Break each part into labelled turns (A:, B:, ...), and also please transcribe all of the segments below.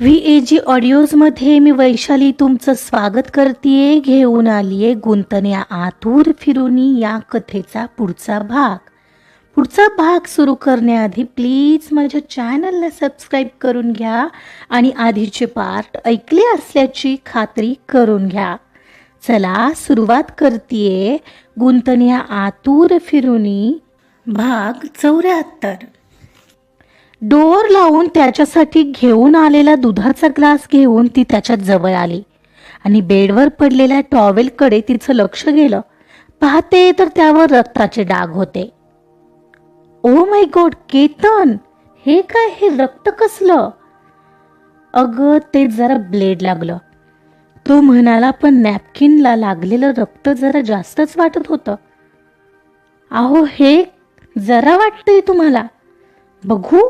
A: V A जी ऑडिओजमध्ये मी वैशाली तुमचं स्वागत करते घेऊन आलीये गुंतण्या आतूर फिरुनी या कथेचा पुढचा भाग. पुढचा भाग सुरू करण्याआधी प्लीज माझ्या चॅनलला सबस्क्राईब करून घ्या आणि आधीचे पार्ट ऐकले असल्याची खात्री करून घ्या. चला सुरुवात करते गुंतण्या आतूर फिरुनी भाग चौऱ्याहत्तर. डोअर लावून त्याच्यासाठी घेऊन आलेला दुधाचा ग्लास घेऊन ती त्याच्याजवळ आली. आणि बेडवर पडलेल्या टॉवेलकडे तिचं लक्ष गेलं. पाहते तर त्यावर रक्ताचे डाग होते. Oh my god Ketan! हे काय? हे रक्त कसलं? अगं ते जरा ब्लेड लागलं. तो म्हणाला पण नॅपकिनला लागलेलं रक्त जरा जास्तच वाटत होतं. अहो हे जरा वाटतंय तुम्हाला. बघू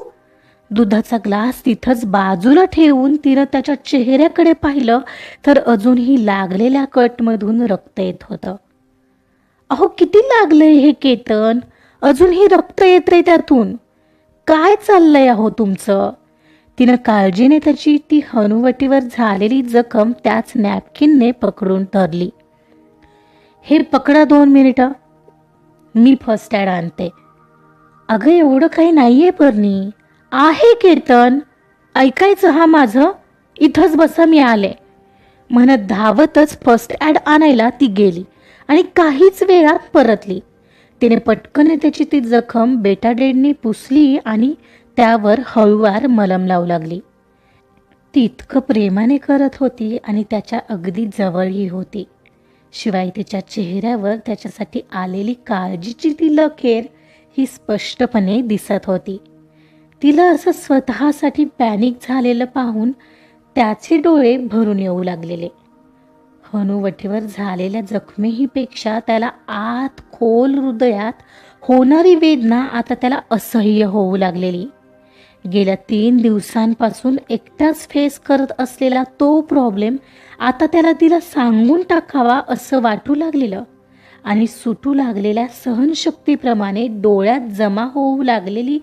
A: दुधाचा ग्लास तिथंच बाजूला ठेवून तिनं त्याच्या चेहऱ्याकडे पाहिलं तर अजूनही लागलेल्या कटमधून रक्त येत होतं. अहो किती लागलंय हे केतन? अजूनही रक्त येत रे त्यातून. काय चाललंय अहो तुमचं? तिनं काळजीने त्याची ती हनुवटीवर झालेली जखम त्याच नॅपकिनने पकडून धरली. हे पकडा दोन मिनिटं. मी फर्स्ट ॲड आणते. अगं एवढं काही नाही आहे परनी आहे कीर्तन. ऐकायचं हा माझं? इथंच बसा मी आले. म्हणत धावतच फर्स्ट ॲड आणायला ती गेली आणि काहीच वेळात परतली. तिने पटकन त्याची ती जखम बेटाडेडने पुसली आणि त्यावर हळूवार मलम लावू लागली. ती इतकं प्रेमाने करत होती आणि त्याच्या अगदी जवळही होती. शिवाय तिच्या चेहऱ्यावर त्याच्यासाठी आलेली काळजीची ती लखेर ही स्पष्टपणे दिसत होती. तिला असं स्वतःसाठी पॅनिक झालेलं पाहून त्याचे डोळे भरून येऊ लागलेले. हनुवटीवर झालेल्या जखमेहीपेक्षा त्याला आत खोल हृदयात होणारी वेदना आता त्याला असह्य होऊ लागलेली. गेल्या तीन दिवसांपासून एकटाच फेस करत असलेला तो प्रॉब्लेम आता त्याला तिला सांगून टाकावा असं वाटू लागलेलं आणि सुटू लागलेल्या सहनशक्तीप्रमाणे डोळ्यात जमा होऊ लागलेली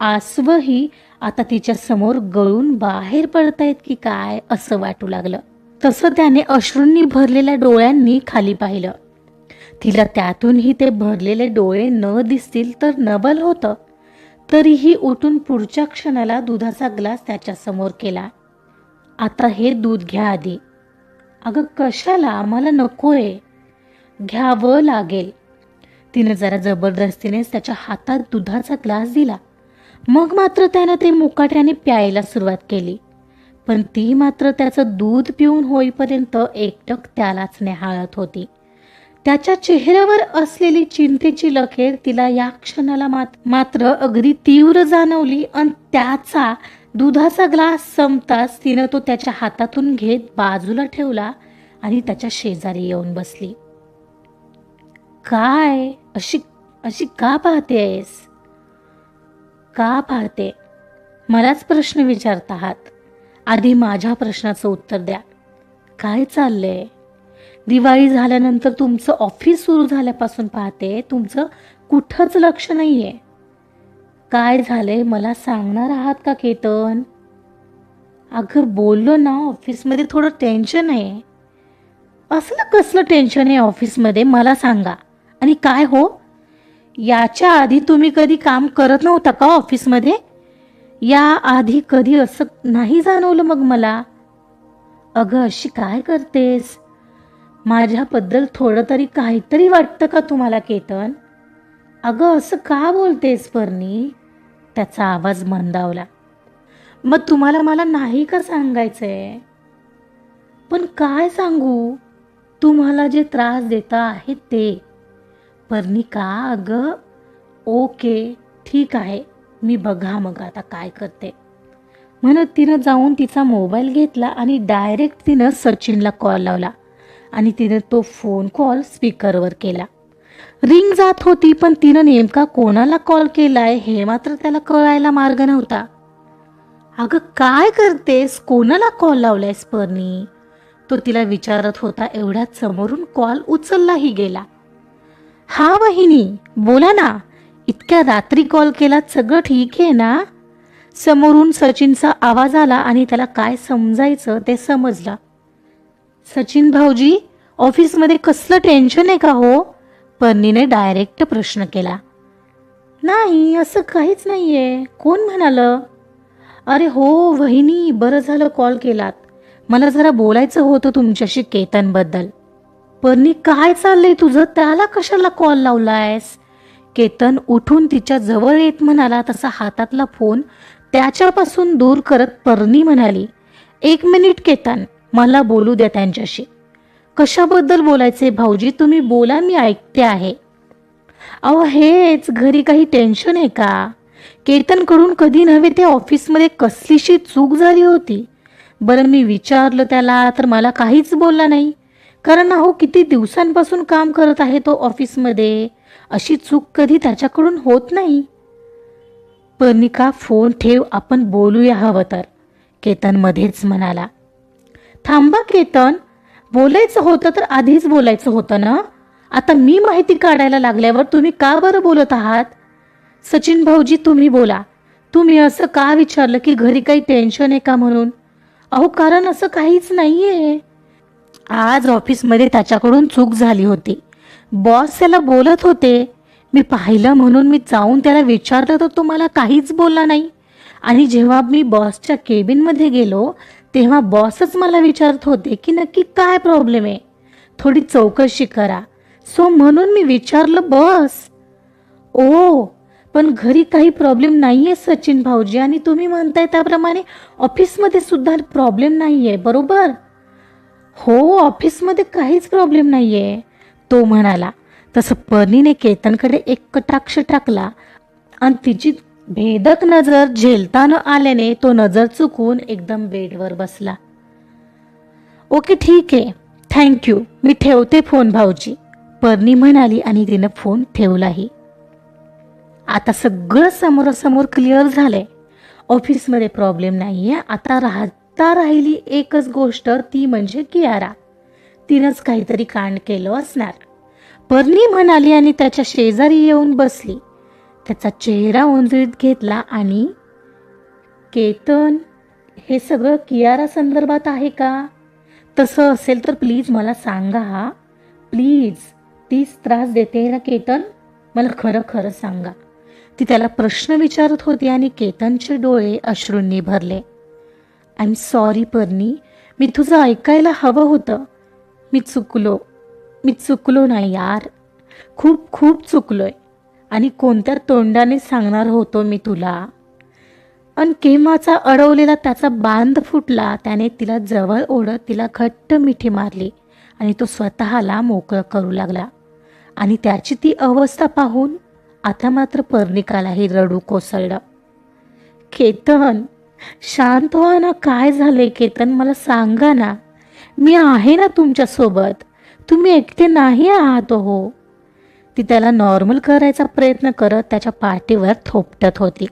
A: आसवही आता तिच्या समोर गळून बाहेर पडतायत की काय असं वाटू लागलं. तसं त्याने अश्रूंनी भरलेल्या डोळ्यांनी खाली पाहिलं. तिला त्यातूनही ते भरलेले डोळे न दिसतील तर नबल होतं. तरीही उठून पुढच्या क्षणाला दुधाचा ग्लास त्याच्यासमोर केला. आता हे दूध घ्या आधी. अगं कशाला? आम्हाला नकोय. घ्यावं लागेल. तिने जरा जबरदस्तीनेच त्याच्या हातात दुधाचा ग्लास दिला. मग मात्र त्यानं ते मुकाट्याने प्यायला सुरुवात केली. पण ती मात्र त्याचं दूध पिऊन होईपर्यंत एकटक त्यालाच नेहाळत होती. त्याच्या चेहऱ्यावर असलेली चिंतेची लखेर तिला या क्षणाला मात्र अगदी तीव्र जाणवली आणि त्याचा दुधाचा ग्लास संपताच तिनं तो त्याच्या हातातून घेत बाजूला ठेवला आणि त्याच्या शेजारी येऊन बसली. काय? अशी अशी का पाहतेस? का पाहते मलाच प्रश्न विचारत आहात. आधी माझ्या प्रश्नाचं उत्तर द्या. काय चाललंय? दिवाळी झाल्यानंतर तुमचं ऑफिस सुरू झाल्यापासून पाहते तुमचं कुठंच लक्ष नाही आहे काय झालंय मला सांगणार आहात का केतन? अगं बोललो ना ऑफिसमध्ये थोडं टेन्शन आहे. असलं कसलं टेन्शन आहे ऑफिसमध्ये? मला सांगा. आणि काय हो? याच्या आधी तुम्ही कधी काम करत नव्हता का ऑफिसमध्ये? या आधी कधी असं नाही जाणवलं मग मला? अगं अशी काय करतेस? माझ्याबद्दल थोडं तरी काहीतरी वाटतं का तुम्हाला केतन? अगं असं का बोलतेस परनी त्याचा आवाज मंदावला. मग तुम्हाला मला नाही का सांगायचंय? पण काय सांगू? तुम्हाला जे त्रास देता आहे ते. पर्णिका अगं ओके ठीक आहे मी बघा मग आता काय करते. म्हणत तिनं जाऊन तिचा मोबाईल घेतला आणि डायरेक्ट तिनं सचिनला कॉल लावला आणि तिनं तो फोन कॉल स्पीकरवर केला. रिंग जात होती पण तिनं नेमका कोणाला कॉल केलाय हे मात्र त्याला कळायला मार्ग नव्हता. अगं काय करतेस? कोणाला कॉल लावलायस पर्णी? तो तिला विचारत होता एवढ्यात समोरून कॉल उचललाही गेला. हा वहिनी बोला ना इतक्या रात्री कॉल केला सगळं ठीक आहे ना? समोरून सचिनचा आवाज आला आणि त्याला काय समजायचं ते समजलं. सचिन भाऊजी ऑफिसमध्ये कसलं टेन्शन आहे का हो? पर्णीने डायरेक्ट प्रश्न केला. नाही असं काहीच नाही आहे कोण म्हणालं? अरे हो वहिनी बरं झालं कॉल केलात. मला जरा बोलायचं होतं तुमच्याशी केतनबद्दल. पर्णी काय चाललंय तुझं? त्याला कशाला कॉल लावलायस? केतन उठून तिच्या जवळ येत म्हणाला तसा हातातला फोन त्याच्यापासून दूर करत पर्णी म्हणाली एक मिनिट केतन मला बोलू द्या त्यांच्याशी. कशाबद्दल बोलायचे भाऊजी? तुम्ही बोला मी ऐकते आहे. अहो हेच घरी काही टेन्शन आहे का? केतनकडून कधी नव्हे ते ऑफिसमध्ये कसलीशी चूक झाली होती. बरं मी विचारलं त्याला तर मला काहीच बोलला नाही. कारण अहो किती दिवसांपासून काम करत आहे तो ऑफिसमध्ये. अशी चूक कधी त्याच्याकडून होत नाही. पर्णिका फोन ठेव आपण बोलूया हवं तर केतन मध्येच म्हणाला. थांबा केतन. बोलायचं होतं तर आधीच बोलायचं होतं ना? आता मी माहिती काढायला लागल्यावर तुम्ही का बरं बोलत आहात? सचिन भाऊजी तुम्ही बोला. तुम्ही असं का विचारलं की घरी काही टेन्शन आहे का म्हणून? अहो कारण असं काहीच नाही आहे आज ऑफिसमध्ये त्याच्याकडून चूक झाली होती. बॉस त्याला बोलत होते मी पाहिलं म्हणून मी जाऊन त्याला विचारलं तर तो मला काहीच बोलला नाही. आणि जेव्हा मी बॉसच्या केबिनमध्ये गेलो तेव्हा बॉसच मला विचारत होते की नक्की काय प्रॉब्लेम आहे? थोडी चौकशी करा. सो म्हणून मी विचारलं बॉस. ओ पण घरी काही प्रॉब्लेम नाही आहे सचिन भाऊजी आणि तुम्ही म्हणताय त्याप्रमाणे ऑफिसमध्ये सुद्धा प्रॉब्लेम नाही आहे बरोबर? हो ऑफिसमध्ये काहीच प्रॉब्लेम नाही आहे तो म्हणाला तसं पर्णीने केतनकडे एक कटाक्ष टाकला आणि तिची भेदक नजर झेलता न आल्याने तो नजर चुकून एकदम बेडवर बसला. ओके ठीक आहे. थँक्यू मी ठेवते फोन भाऊजी. पर्णी म्हणाली आणि तिनं फोन ठेवलाही. आता सगळं समोरासमोर क्लिअर झालंय. ऑफिसमध्ये प्रॉब्लेम नाही आहे आता राहता राहिली एकच गोष्ट ती म्हणजे कियारा. तिनंच काहीतरी कांड केलं असणार. पर्णी म्हणाली आणि त्याच्या शेजारी येऊन बसली. त्याचा चेहरा उंजळीत घेतला आणि केतन हे सगळं कियारा संदर्भात आहे का? तसं असेल तर प्लीज मला सांगा हा. प्लीज तीच त्रास देते ना केतन? मला खरं खरं सांगा. ती त्याला प्रश्न विचारत होती आणि केतनचे डोळे अश्रूंनी भरले. आय एम सॉरी पर्नी मी तुझं ऐकायला हवं होतं. मी चुकलो. मी चुकलो नाही यार. खूप खूप चुकलोय. आणि कोणत्या तोंडाने सांगणार होतो मी तुला? अन केव्हाचा अडवलेला त्याचा बांध फुटला त्याने तिला जवळ ओढत तिला घट्ट मिठी मारली आणि तो स्वतःला मोकळं करू लागला. आणि त्याची ती अवस्था पाहून आता मात्र पर्णिकालाही रडू कोसळलं. केतन! शांत व्हा ना काय झाले केतन? मला सांगा ना. मी आहे ना तुमच्यासोबत तुम्ही एकटे नाही आहात हो ती त्याला नॉर्मल करायचा प्रयत्न करत त्याच्या पाठीवर थोपटत होती.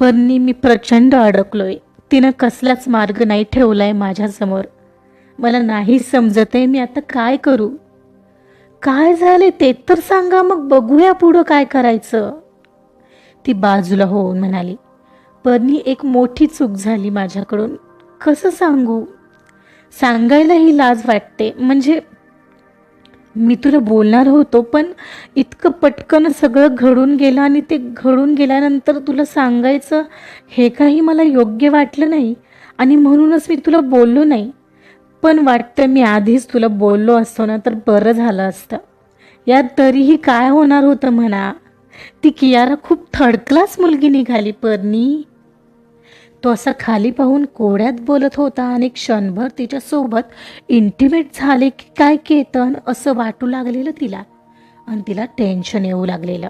A: पर्णी मी प्रचंड अडकलोय. तिनं कसलाच मार्ग नाही ठेवलाय माझ्यासमोर. मला नाही समजत आहे मी आता काय करू? काय झाले ते तर सांगा मग. बघूया पुढं काय करायचं. ती बाजूला होऊन म्हणाली पर्णी एक मोठी चूक झाली माझ्याकडून. कसं सांगू? सांगायलाही लाज वाटते. म्हणजे मी तुला बोलणार होतो पण इतकं पटकन सगळं घडून गेलं आणि ते घडून गेल्यानंतर तुला सांगायचं हे काही मला योग्य वाटलं नाही आणि म्हणूनच मी तुला बोललो नाही. पण वाटतं मी आधीच तुला बोललो असतो ना तर बरं झालं असतं. यात तरीही काय होणार होतं म्हणा? ती कियारा खूप थर्ड क्लास मुलगी निघाली परनी तो असा खाली पाहून कोड्यात बोलत होता आणि क्षणभर तिच्यासोबत इंटिमेट झाले की काय केतन असं वाटू लागलेलं तिला. आणि तिला टेन्शन येऊ लागलेलं.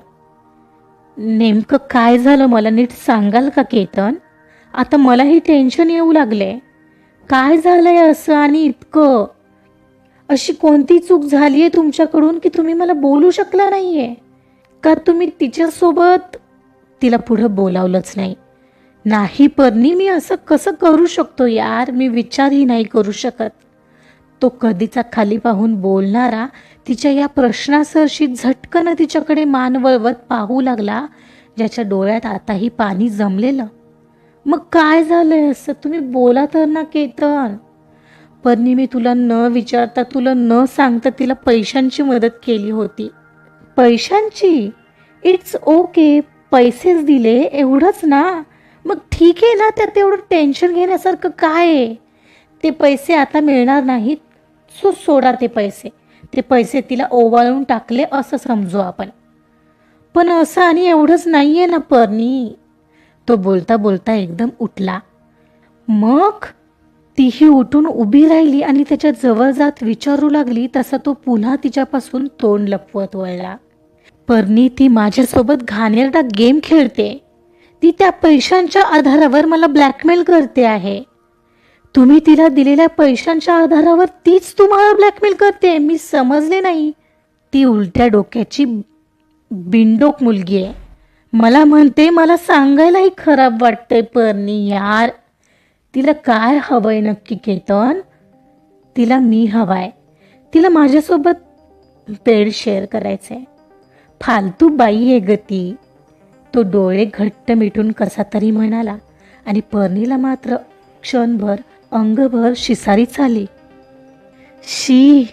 A: नेमकं काय झालं मला नीट सांगाल का केतन? आता मलाही टेन्शन येऊ लागले. काय झालंय असं आणि इतकं? अशी कोणती चूक झाली आहे तुमच्याकडून की तुम्ही मला बोलू शकला नाही आहे का तुम्ही तिच्यासोबत तिला पुढं बोलावलंच नाही? नाही परनी मी असं कसं करू शकतो यार? मी विचारही नाही करू शकत. तो कधीचा खाली पाहून बोलणारा तिच्या या प्रश्नासरशी झटकन तिच्याकडे मान वळवत पाहू लागला ज्याच्या डोळ्यात आताही पाणी जमलेलं. मग काय झालंय असं? तुम्ही बोला तर ना केतन. परनी मी तुला न विचारता तुला न सांगता तिला पैशांची मदत केली होती. पैशांची? इट्स ओके पैसेच दिले एवढंच ना. मग ठीक आहे ना त्यात एवढं टेन्शन घेण्यासारखं काय आहे? ते पैसे आता मिळणार नाहीत. सो सोडा ते पैसे. ते पैसे तिला ओवाळून टाकले असं समजू आपण. पण असं आणि एवढंच नाही आहे ना परनी तो बोलता बोलता एकदम उठला. मग तीही उठून उभी राहिली आणि त्याच्याजवळ जात विचारू लागली तसा तो पुन्हा तिच्यापासून तोंड लपवत वळला. परनी ती माझ्यासोबत घाणेरडा गेम खेळते. ती त्या पैशांच्या आधारावर मला ब्लॅकमेल करते आहे. तुम्ही तिला दिलेल्या पैशांच्या आधारावर तीच तुम्हाला ब्लॅकमेल करते मी समजले नाही. ती उलट्या डोक्याची बिंडोक मुलगी आहे. मला म्हणते मला सांगायलाही खराब वाटतंय परनी यार. तिला काय हवंय नक्की केतन? तिला मी हवाय. तिला माझ्यासोबत बेड शेअर करायचंय. फालतू बाई आहे गती तो डोळे घट्ट मिटून कसा तरी म्हणाला आणि पर्णीला मात्र क्षणभर अंगभर शिसारीच आली शी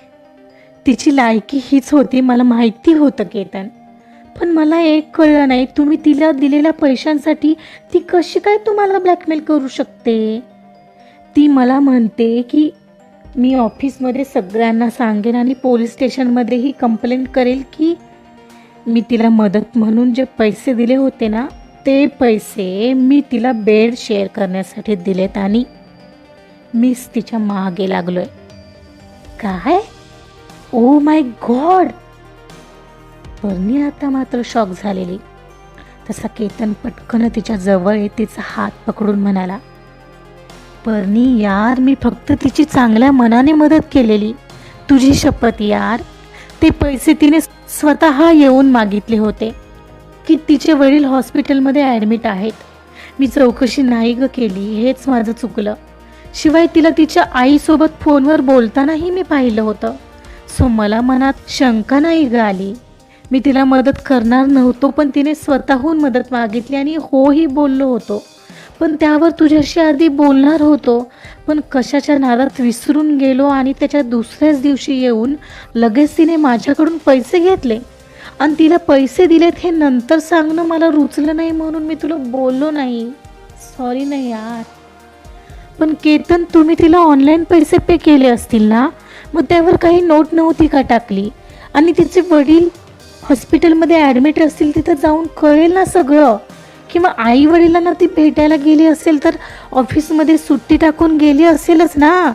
A: तिची लायकी हीच होती मला माहिती होतं केतन. पण मला एक कळलं नाही तुम्ही तिला दिलेल्या पैशांसाठी ती कशी काय तुम्हाला ब्लॅकमेल करू शकते? ती मला म्हणते की मी ऑफिसमध्ये सगळ्यांना सांगेन आणि पोलीस स्टेशनमध्येही कंप्लेंट करेल की मी तिला मदत म्हणून जे पैसे दिले होते ना ते पैसे मी तिला बेड शेअर करण्यासाठी दिलेत आणि मीच तिच्यामागे लागलोय. काय? ओ माय गॉड परनी आता मात्र शॉक झालेली. तसा केतन पटकन तिच्या जवळ येत तिचा हात पकडून म्हणाला परनी यार मी फक्त तिची चांगल्या मनाने मदत केलेली. तुझी शपथ यार. ते पैसे तिने स्वतः येऊन मागितले होते की तिचे वडील हॉस्पिटलमध्ये ॲडमिट आहेत. मी चौकशी नाही ग केली हेच माझं चुकलं. शिवाय तिला तिच्या आईसोबत फोनवर बोलतानाही मी पाहिलं होतं. सो मला मनात शंका नाही ग आली. मी तिला मदत करणार नव्हतो पण तिने स्वतःहून मदत मागितली आणि होही बोललो होतो. पण त्यावर तुझ्याशी आधी बोलणार होतो. पण कशाच्या नादात विसरून गेलो आणि त्याच्या दुसऱ्याच दिवशी येऊन लगेच तिने माझ्याकडून पैसे घेतले. आणि तिला पैसे दिलेत हे नंतर सांगणं मला रुचलं नाही म्हणून मी तुला बोललो नाही. सॉरी नाही यार. पण केतन तुम्ही तिला ऑनलाईन पैसे पे केले असतील ना? मग त्यावर काही नोट नव्हती का टाकली? आणि तिचे वडील हॉस्पिटलमध्ये ॲडमिट असतील तिथं जाऊन कळेल ना सगळं. किंवा आई वडिलांना ती भेटायला गेली असेल तर ऑफिसमध्ये सुट्टी टाकून गेली असेलच ना?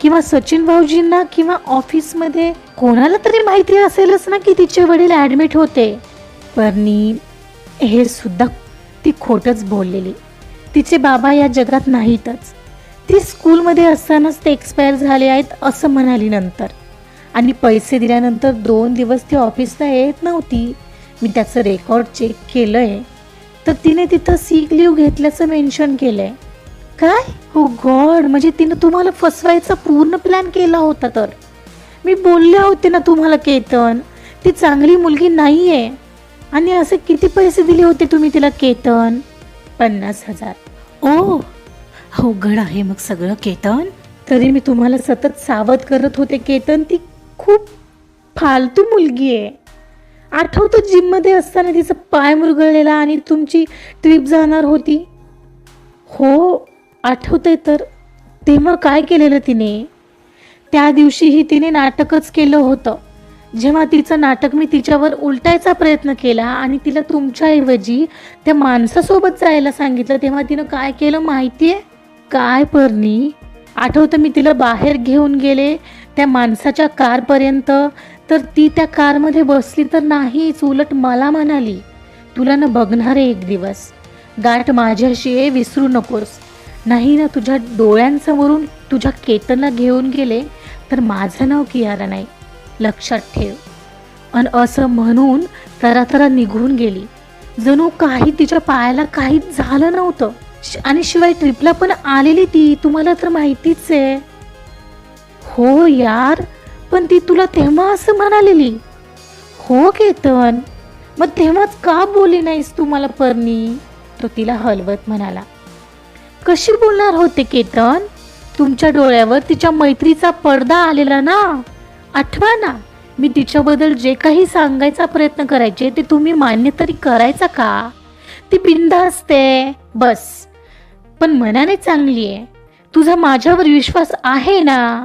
A: किंवा सचिन भाऊजींना किंवा ऑफिसमध्ये कोणाला तरी माहिती असेलच ना की तिचे वडील ॲडमिट होते? परनी हे सुद्धा ती खोटंच बोललेली. तिचे बाबा या जगात नाहीतच. ती स्कूलमध्ये असतानाच ते एक्सपायर झाले आहेत असं म्हणाली नंतर. आणि पैसे दिल्यानंतर दोन दिवस ती ऑफिसला येत नव्हती. मी त्याचं रेकॉर्ड चेक केलं आहे तर तिने तिथं सीक लिव्ह घेतल्याचं मेन्शन केलं आहे काय? हो गॉड म्हणजे तिनं तुम्हाला फसवायचा पूर्ण प्लॅन केला होता तर. मी बोलले होते ना तुम्हाला केतन. ती चांगली मुलगी नाही आहे आणि असे किती पैसे दिले होते तुम्ही तिला केतन? पन्नास हजार. ओ अवघड आहे मग सगळं केतन. तरी मी तुम्हाला सतत सावध करत होते केतन. ती खूप फालतू मुलगी आहे आठवतं जिममध्ये असताना तिचा पाय मुरगळलेला आणि तुमची ट्रिप जाणार होती? हो आठवतंय तर. तेव्हा काय केलेलं तिने? त्या दिवशीही तिने नाटकच केलं होतं. जेव्हा तिचं नाटक मी तिच्यावर उलटायचा प्रयत्न केला आणि तिला तुमच्याऐवजी त्या माणसासोबत जायला सांगितलं तेव्हा तिनं काय केलं माहिती आहे काय परनी आठवतं मी तिला बाहेर घेऊन गेले त्या माणसाच्या कारपर्यंत तर ती त्या कारमध्ये बसली तर नाहीच उलट मला म्हणाली तुला ना बघणार आहे एक दिवस. गाठ माझ्याशी आहे विसरू नकोस. नाही ना तुझ्या डोळ्यांसमोरून तुझ्या केतनला घेऊन गेले तर माझं नाव कियारा नाही. लक्षात ठेव. आणि असं म्हणून तरा तरा निघून गेली. जणू काही तिच्या पायाला काहीच झालं नव्हतं. श- आणि शिवाय ट्रिपला पण आलेली ती तुम्हाला तर माहितीच आहे. हो यार पण ती तुला तेव्हा असं म्हणालेली हो केतन मग तेव्हाच का बोली नाहीस तू मला परणी तो तिला हलवत म्हणाला कशी बोलणार होते केतन? तुमच्या डोळ्यावर तिच्या मैत्रीचा पडदा आलेला ना? आठवा ना मी तिच्याबद्दल जे काही सांगायचा प्रयत्न करायचे ते तुम्ही मान्य तरी करायचा का? ती बिंदा असते बस. पण मनाने चांगली आहे तुझा माझ्यावर विश्वास आहे ना?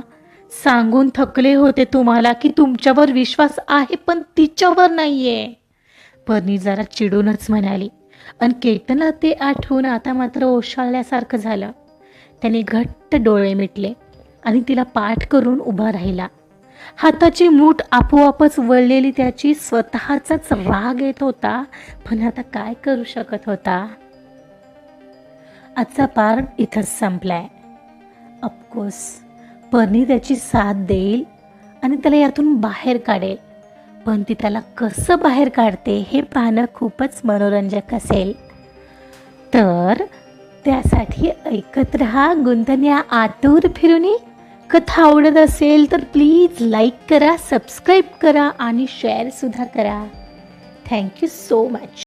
A: सांगून थकले होते तुम्हाला की तुमच्यावर विश्वास आहे पण तिच्यावर नाहीये. परनी जरा चिडूनच म्हणाली. आणि केतनला ते आठवून आता मात्र ओशाळल्यासारखं झालं. त्याने घट्ट डोळे मिटले आणि तिला पाठ करून उभा राहिला. हाताची मूठ आपोआपच वळलेली त्याची स्वतःचाच राग येत होता पण आता काय करू शकत होता? आजचा पार्ट इथंच संपलाय. ऑफकोर्स परनी त्याची साथ देईल आणि त्याला यातून बाहेर काढेल. पण ती त्याला कसं बाहेर काढते हे पाहणं खूपच मनोरंजक असेल. तर त्यासाठी ऐकत राहा गुंतन्या आतूर फिरूनी. कथा आवडत असेल तर प्लीज लाईक करा सबस्क्राईब करा आणि शेअरसुद्धा करा. Thank you so much.